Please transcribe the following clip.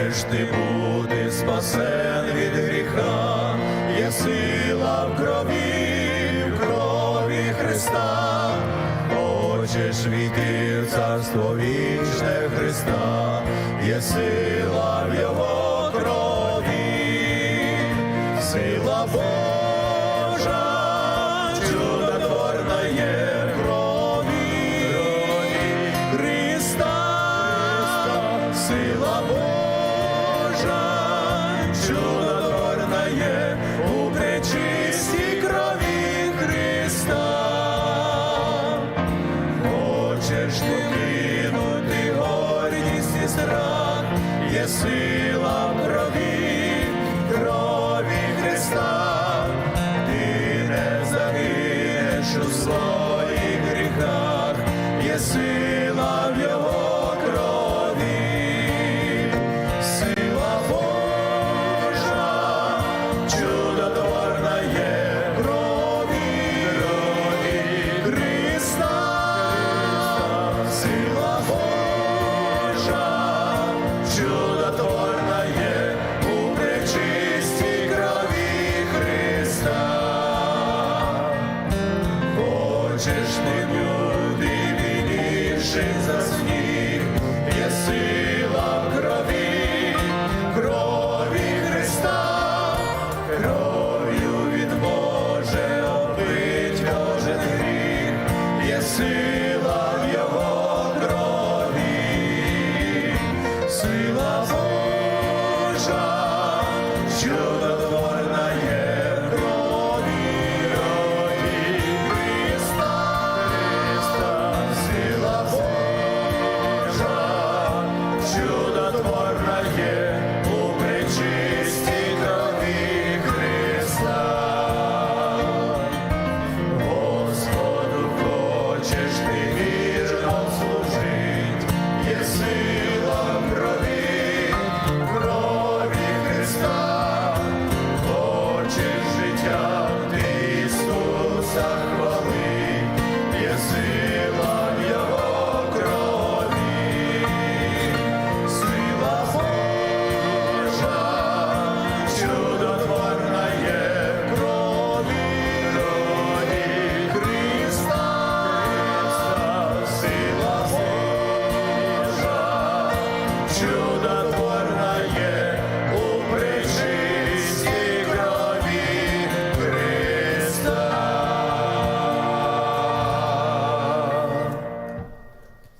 Хочеш ти бути спасен від гріха, є сила в крові, в крові Христа, хочеш війти в царство вічне Христа, є сила в Його крові, сила Бога. sure. грешний люди більший за є сила в крові, крові Христа, кров'ю він може обить гріх, є сила його крові, сила